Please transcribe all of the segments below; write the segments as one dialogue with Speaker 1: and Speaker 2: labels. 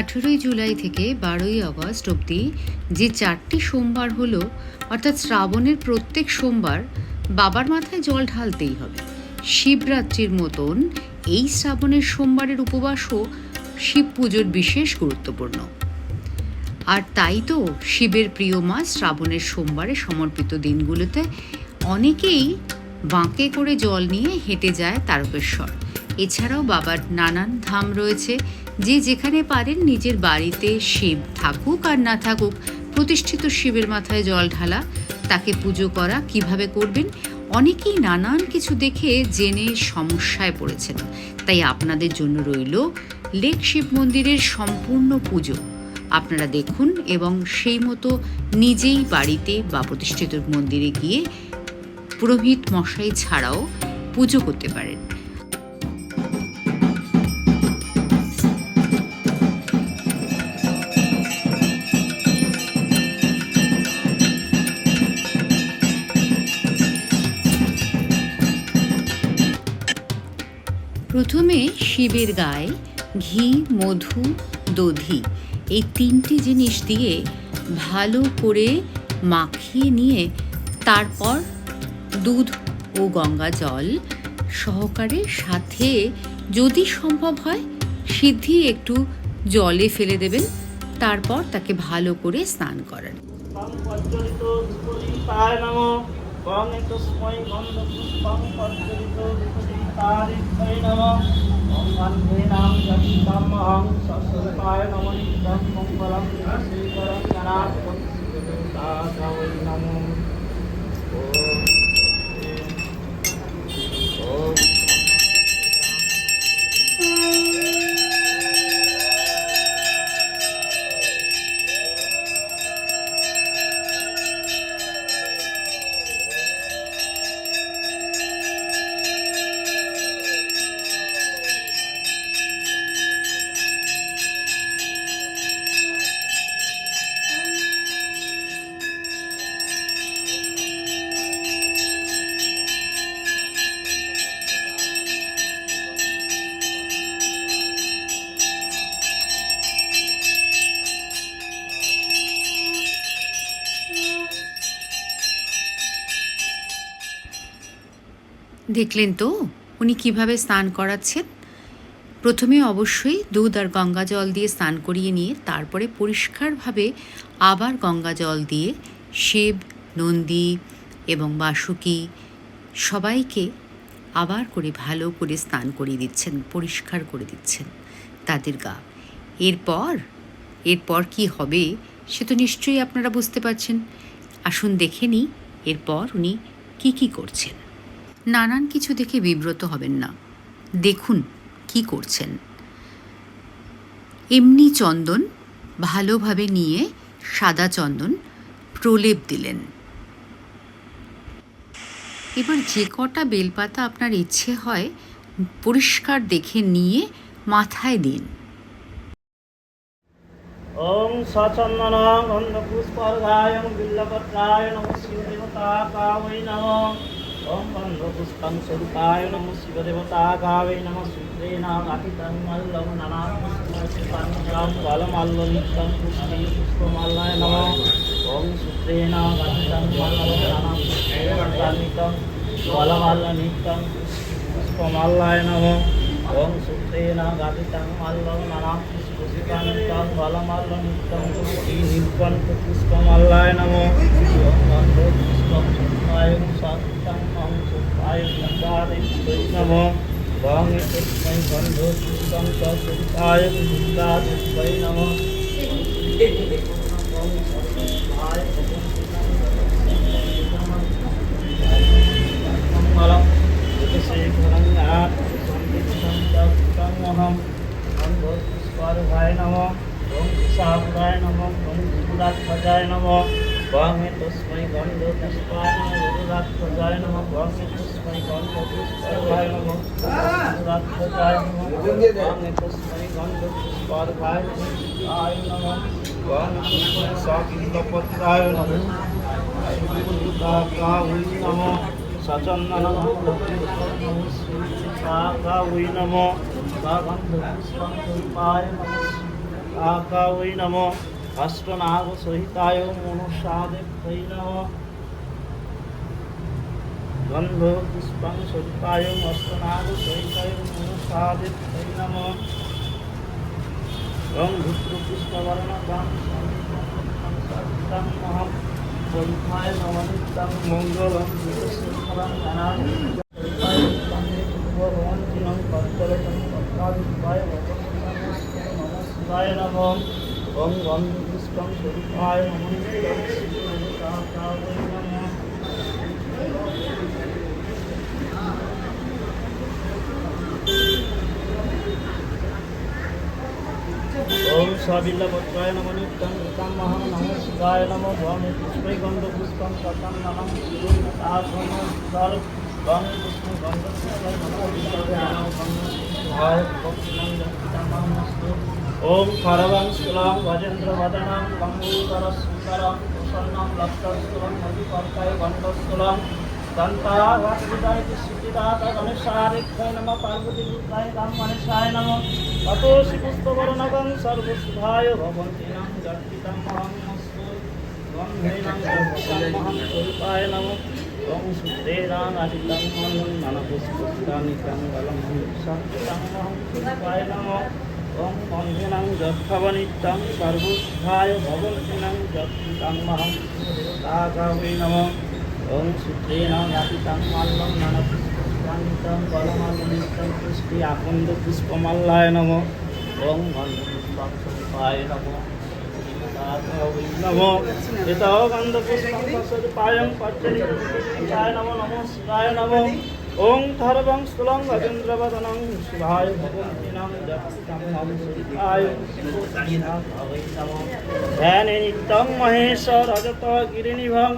Speaker 1: আঠেরোই জুলাই থেকে বারোই আগস্ট অবধি যে চারটি সোমবার হলো, অর্থাৎ শ্রাবণের প্রত্যেক সোমবার বাবার মাথায় জল ঢালতেই হবে। শিবরাত্রির মতন এই শ্রাবণের সোমবারের উপবাসও শিব পুজোর বিশেষ গুরুত্বপূর্ণ। আর তাই তো শিবের প্রিয় মাস শ্রাবণের সোমবারে সমর্পিত দিনগুলোতে অনেকেই বাঁকে করে জল নিয়ে হেঁটে যায় তারকেশ্বর। এছাড়াও বাবার নানান ধাম রয়েছে। যে যেখানে পারেন নিজের বাড়িতে শিব থাকুক আর না থাকুক, প্রতিষ্ঠিত শিবের মাথায় জল ঢালা, তাকে পুজো করা কীভাবে করবেন, অনেকেই নানান কিছু দেখে জেনে সমস্যায় পড়েছেন। তাই আপনাদের জন্য রইল লেক শিব মন্দিরের সম্পূর্ণ পুজো। আপনারা দেখুন এবং সেই মতো নিজেই বাড়িতে বা প্রতিষ্ঠিত মন্দিরে গিয়ে পুরোহিত মশাই ছাড়াও পুজো করতে পারেন। প্রথমে শিবের গায়ে ঘি, মধু, দধি এই তিনটি জিনিস দিয়ে ভালো করে মাখিয়ে নিয়ে তারপর দুধ ও গঙ্গা জল সহকারে সাথে যদি সম্ভব হয় সিদ্ধি একটু জলে ফেলে দেবেন, তারপর তাকে ভালো করে স্নান করান।
Speaker 2: গণেতস্মৈ গন্ধপুষ্পং পদ্মরিত বিপদীতারিত্বৈ নমঃ ॐ वन्दे नाम जगीतं अहं सरस्वताय नमो नित्यं मङ्गलं श्रीकरं जनात्मन्ताय नमो ॐ ॐ
Speaker 1: দেখলেন তো, উনি কীভাবে স্নান করাচ্ছেন? প্রথমে অবশ্যই দুধ আর গঙ্গা জল দিয়ে স্নান করিয়ে নিয়ে, তারপরে পরিষ্কারভাবে আবার গঙ্গা জল দিয়ে শিব, নন্দী এবং বাসুকি সবাইকে আবার করে ভালো করে স্নান করিয়ে দিচ্ছেন, পরিষ্কার করে দিচ্ছেন তাদের গা। এরপর এরপর কি হবে সে তো নিশ্চয়ই আপনারা বুঝতে পারছেন। আসুন দেখে নিই, এরপর উনি কি কি করছেন। নানান কিছু দেখে বিব্রত হবেন না। দেখুন কি করছেন। এমনি চন্দন ভালোভাবে নিয়ে সাদা চন্দন প্রলেপ দিলেন। এবার যে কটা বেলপাতা আপনার ইচ্ছে হয় পরিষ্কার দেখে নিয়ে মাথায় দিন।
Speaker 2: ওম ओम भगवस्तं स्वरूपाय नमः शिवदेवता गावे नमः सूत्रे नागातितं मल्लं ननात्मस्मर्शितं जलं बलमल्ललितं पुष्पे पुष्पमल्लाय नमः ॐ सूत्रे नागातितं मल्लं ननात्मस्मर्शितं बलमल्लनितं पुष्पमल्लाय नमः ॐ सूत्रे नागातितं मल्लं ननात्मस्मर्शितं बलमल्लनितं पुष्पे निप्पन्त पुष्पमल्लाय नमः ॐ भगवस्तं स्वरूपाय नमः नमो वाङ्मयि बन्धुसुतं ससुताय वै नमो मलं शेखरङ्गाहं बन्धुस्पर्धाय नमः ॐ सापुराय नमः ॐ त्रिपुरात्मजाय नमः সন্দিগ্ধং চ সুতং পুষ্পারুভায় নম ওং সাহুরায় নম ওং গুরুরাধ্বজায় নম গঙ্গে তস্मै গন্ধ পুষ্পায় নম গুরুরাধ্বজায় নম গঙ্গে তস্मै গন্ধ পুষ্পারুভায় নম গুরুরাধ্বজায় নম গঙ্গে তস্मै গন্ধ পুষ্পারুভায় আয় নম গঙ্গে তস্मै সবিল্লপত্রায় নম শিবুদ্ধাকাউই নম সচন্দন শ্রী ওম ধুত্র পুষ্পবর্ণকাম মহাম পরিমায় নমনিত্যং মঙ্গলম বিশ্বসংহরং অনাদি ভগবন্তিনং কর্তলটং কর্তাদিপায় নমস্কায় নম ওম গন্ধ পুষ্পং স্বরূপায় ওম সবিল্লপত্রায় নম নিত্যং ঋতামহং নম শিবায় নম ভ্রমে পুষ্পৈ গন্ধ পুষ্পং কথম নমঃ তাহম সর গং পুষ্প গন্ধ পুষ্পৈ নম বিল্লপে নম গন্ধ ভায় ভক্তিমং ঋতামহমস্তু ওম খরবং স্থূলং গজেন্দ্র বদনং গঙ্গোদর সুন্দরং প্রসন্নং লক্ষ্মস্থূলং মধুকর্তায় গন্ধস্থূলং দন্তাঘাতবিদায় সিদ্ধিদাতা গণেশারিক্ষায় নম পার্বতী রূপায় রাম গণেশায় নম ততোষি পুষ্পবর্ণগং সর্বশুভায় ভবন্তি নাম জর্পিতং মহমস্তু গন্ধেনাং জর্পিতং স্বরূপায় নম। ওং আদিতং মনং ননপুষ্পুষ্টানি কঙ্গলং সত্যং মহং স্বরূপায় নম। ওং সূত্রেণ জ্ঞাপিতাং মাল্যং নানপুষ্পান্বিতং বলমালিনিত্যং পুষ্টি আকন্দ পুষ্পমাল্লায় নম। ওং গন্ধপুষ্পং স্বরূপায় নম। নম। এত গন্ধ পুষ্পং স্বরূপায়ং ওং ধর্বং স্থূলং গজেন্দ্রবদনং শিবায় স্বরূপায় নম ধ্যানে নিত্যং মহেশ রজত গিরিনিভং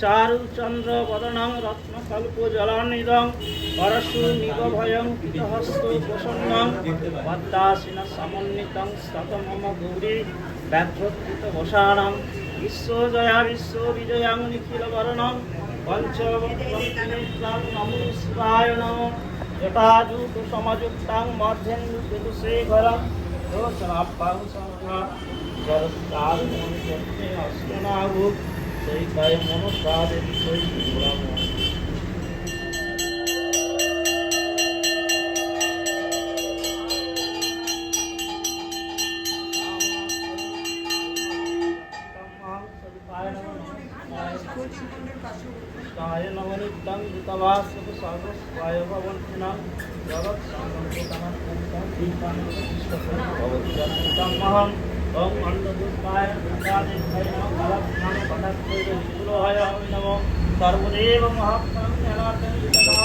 Speaker 2: চারুচন্দ্র বদনং রত্নকল্প জলানিদং পরশু নিগভয়ং পিতহস্ত প্রসন্নং পদ্মাসীন সমন্বিতং সত মম গৌরী ব্যাঘ্রোত্থিত বসানং বিশ্বজয়া নিখিল পঞ্চবক্রং নমো যথাযুত সমযুক্তাং মধ্যেন্দু কেতুশেখরং দোষরাপ্পাং সংঘা জরৎকার মনুষ্যত্বে অস্মনাভূত সেই কায় সেই সংগম ওম অন্নদূতায় প্রসাদিত্তায় নমঃ নমঃ সর্বদেব জ্ঞানার্থং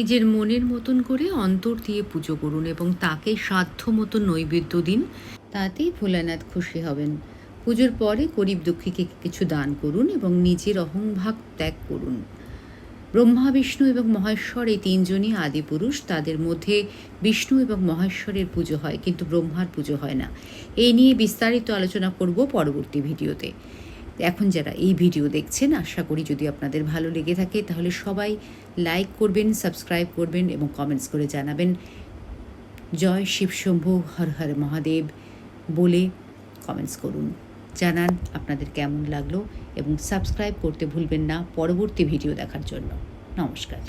Speaker 1: নিজের মনের মতন করে অন্তর দিয়ে পুজো করুন এবং তাকে সাধ্য মতো নৈবেদ্য দিন, তাতেই ভোলানাথ খুশি হবেন। পুজোর পরে গরিব দুঃখীকে কিছু দান করুন এবং নিজের অহংভাগ ত্যাগ করুন। ব্রহ্মা বিষ্ণু এবং মহেশ্বর এই তিনজনই আদিপুরুষ তাদের মধ্যে বিষ্ণু এবং মহেশ্বরের পুজো হয়, কিন্তু ব্রহ্মার পুজো হয় না। এই নিয়ে বিস্তারিত আলোচনা করব পরবর্তী ভিডিওতে। এখন যারা এই ভিডিও দেখছেন, আশা করি যদি আপনাদের ভালো লেগে থাকে, তাহলে সবাই লাইক করবেন, সাবস্ক্রাইব করবেন এবং কমেন্টস করে জানাবেন। জয় শিবশম্ভু হর হর মহাদেব বলে কমেন্টস করুন। জানান আপনাদের কেমন লাগল এবং সাবস্ক্রাইব করতে ভুলবেন না। পরবর্তী ভিডিও দেখার জন্য নমস্কার।